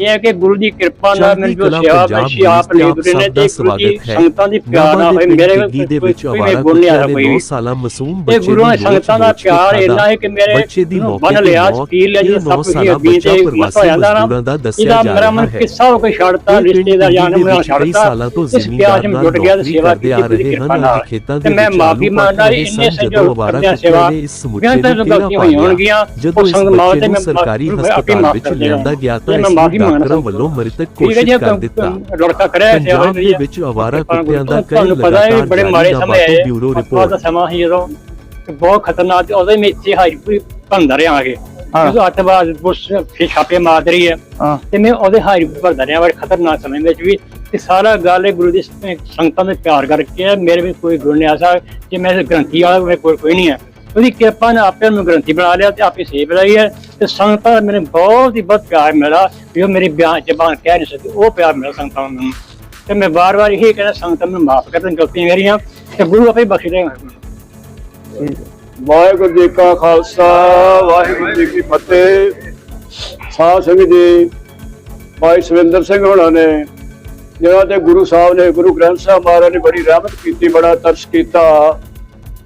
ਇਹ ਹੈ ਕਿ ਗੁਰੂ ਦੀ ਕਿਰਪਾ ਨਾਲ ਮੈਨੂੰ ਜੋ ਸੇਵਾ ਬਖਸ਼ੀ ਆਪ ਨੇ ਗੁਰੂ ਨੇ ਤੇ ਗੁਰੂ ਦੀ ਹੈ। ਸੰਗਤਾਂ ਦੀ ਪਿਆਰ ਨਾਲ ਪਿੰਡ ਮੇਰੇ ਕੋਈ ਅਵਾਰਾ ਗੁਣ ਨਹੀਂ ਆਇਆ ਕੋਈ 9 ਸਾਲਾ ਮਾਸੂਮ ਬੱਚੇ ਗੁਰੂ ਨੇ ਸੰਗਤਾਂ ਦਾ ਪਿਆਰ। ਇੰਨਾ ਹੈ ਕਿ ਮੇਰੇ ਬੱਚੇ ਦੀ ਮੌਕੇ ਤੇ ਲਿਆ ਇਹ ਜਦੋਂ ਨੌ ਸਭ ਕੁਝ ਬੱਚਾ ਤੇ ਹੋ ਜਾਂਦਾ ਨਾ ਦਾ ਦੱਸਿਆ ਜਾ ਮੇਰਾ ਰਿਹਾ ਹੈ। ਕਿੱਸਾ ਹੋ ਕੇ ਛੱਡਤਾ ਰਿਸ਼ਤੇਦਾਰਾਂ ਨੇ ਗਿੱਗੀ ਦੇ ਮੈਨੂੰ ਵਿੱਚ ਕਈ ਛੱਡਤਾ ਸਾਲਾਂ ਤੋਂ ਨੂੰ ਨਾਲ ਜੁਟ ਗਿਆ ਤੇ ਸੇਵਾ ਕੀਤੀ ਹਨ ਖੇਤਾਂ ਦੇ ਮੈਂ ਮਾਫੀ ਮੰਗਦਾ ਇੰਨੇ ਕਰਦਿਆਂ ਕੁੱਤਿਆਂ ਸੇਵਾ ਇਸ ਸਮੁੱਚੇ ਘੇਰਾ ਗਲਤੀਆਂ ਹੋਈਆਂ ਹੋਣਗੀਆਂ ਜਦੋਂ ਉਹ ਇਸ ਸੰਗ ਮਾਂ ਬੱਚੇ ਨੂੰ ਸਰਕਾਰੀ ਹਸਪਤਾਲ ਵਿੱਚ। ਲਿਆਂਦਾ ਗਿਆ ਤਾਂ ਇਸ ਡਾਕਟਰਾਂ ਵੱਲੋਂ ਮ੍ਰਿਤਕ ਘੋਸ਼ਿਤ ਕਰ ਦਿੱਤਾ। ਲੜਕਾ ਕਰਿਆ ਪੰਜਾਬ ਦੇ ਵਿੱਚ ਅਵਾਰਾ ਕੁੱਤਿਆਂ ਦਾ ਕਈ ਲਗਾਤਾਰ ਬੜੇ ਮਾੜੇ ਸਮੇਂ ਆਏ। ਬਿਊਰੋ ਦਾ ਰਿਪੋਰਟ। ਸਮਾਂ ਸੀ ਜਦੋਂ ਕਿ ਬਹੁਤ ਖਤਰਨਾਕ ਉਹਦੇ ਵਿੱਚ ਹੀ ਹਾਈ ਪੂਰੀ ਭੰਦਾ ਰਿਹਾ ਆਗੇ। ਜਦੋਂ ਅੱਤਵਾਦ ਪੁਲਿਸ ਫਿਰ ਛਾਪੇ ਮਾਰ ਰਹੀ ਹੈ ਤੇ ਮੈਂ ਉਹਦੇ ਹਾਈ ਭਰਦਾ ਰਿਹਾ ਬੜੇ ਖਤਰਨਾਕ ਸਮੇਂ ਵਿੱਚ ਵੀ। ਤੇ ਸਾਰਾ ਗੱਲ ਹੈ ਗੁਰੂ ਦੀ ਸੰਗਤਾਂ ਦੇ ਪਿਆਰ ਕਰਕੇ ਹੈ। ਮੇਰੇ ਵੀ ਕੋਈ ਗੁਣ ਨਹੀਂ ਆਸਾ ਜੇ ਮੈਂ ਗ੍ਰੰਥੀ ਵਾਲਾ ਕੋਲ ਕੋਈ ਨਹੀਂ ਹੈ। ਉਹਦੀ ਕਿਰਪਾ ਨਾਲ ਆਪੇ ਨੂੰ ਗ੍ਰੰਥੀ ਬਣਾ ਲਿਆ ਤੇ ਆਪੇ ਸੇਵ ਲਈ ਹੈ ਤੇ ਸੰਗਤਾਂ ਦਾ ਮੈਨੂੰ ਬਹੁਤ ਹੀ ਬਹੁਤ ਪਿਆਰ ਮਿਲਾ ਵੀ ਉਹ ਮੇਰੀ ਬਿਆਨ ਜ਼ਬਾਨ ਕਹਿ ਨਹੀਂ ਸਕਦੀ, ਉਹ ਪਿਆਰ ਮਿਲਾ ਸੰਗਤਾਂ ਨੂੰ ਤੇ ਮੈਂ ਵਾਰ-ਵਾਰ ਇਹ ਕਹਿੰਦਾ ਸੰਗਤਾਂ ਨੂੰ ਮਾਫ ਕਰ ਦੇਣ, ਗਲਤੀਆਂ ਮੇਰੀਆਂ, ਤੇ ਗੁਰੂ ਆਪੇ ਬਖਸ਼ ਦੇਗਾ ਵਾਹਿਗੁਰੂ ਜੀ ਕਾ ਖਾਲਸਾ, ਵਾਹਿਗੁਰੂ ਜੀ ਕੀ ਫਤਿਹ। ਸਾਧ ਸੰਗਤ ਜੀ, ਭਾਈ ਸਵਿੰਦਰ ਸਿੰਘ ਹੋਣਾ ਨੇ, ਜਿਹੜਾ ਤੇ ਗੁਰੂ ਸਾਹਿਬ ਨੇ, ਗੁਰੂ ਗ੍ਰੰਥ ਸਾਹਿਬ ਮਹਾਰਾਜ ਨੇ ਬੜੀ ਰਹਿਮਤ ਕੀਤੀ, ਬੜਾ ਤਰਸ ਕੀਤਾ।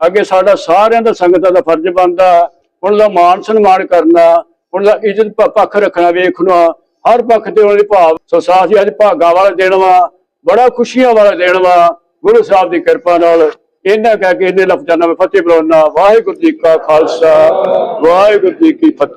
ਅੱਗੇ ਸਾਡਾ ਸਾਰਿਆਂ ਦਾ ਸੰਗਤਾਂ ਦਾ ਫਰਜ਼ ਬਣਦਾ ਉਹਨਾਂ ਦਾ ਮਾਣ ਸਨਮਾਨ ਕਰਨਾ ਉਹਨਾਂ ਦਾ ਇੱਜ਼ਤ ਪੱਖ ਰੱਖਣਾ, ਵੇਖਣਾ, ਹਰ ਪੱਖ ਤੇ ਉਹਨਾਂ ਦੀ ਭਾਵ ਸੋ ਸਾਥੀ ਅੱਜ ਭਾਗਾ ਵਾਲਾ ਦਿਨ ਵਾ, ਬੜਾ ਖੁਸ਼ੀਆਂ ਵਾਲਾ ਦਿਨ ਵਾ, ਗੁਰੂ ਸਾਹਿਬ ਦੀ ਕਿਰਪਾ ਨਾਲ ਇਹਨਾਂ ਕਹਿ ਕੇ ਇਹਨੇ ਲਫ਼ਜ਼ਾਂ ਨਾਲ ਮੈਂ ਫਤਿਹ ਬੁਲਾਉਣਾ ਵਾਹਿਗੁਰੂ ਜੀ ਕਾ ਖਾਲਸਾ, ਵਾਹਿਗੁਰੂ ਜੀ ਕੀ ਫਤਿਹ।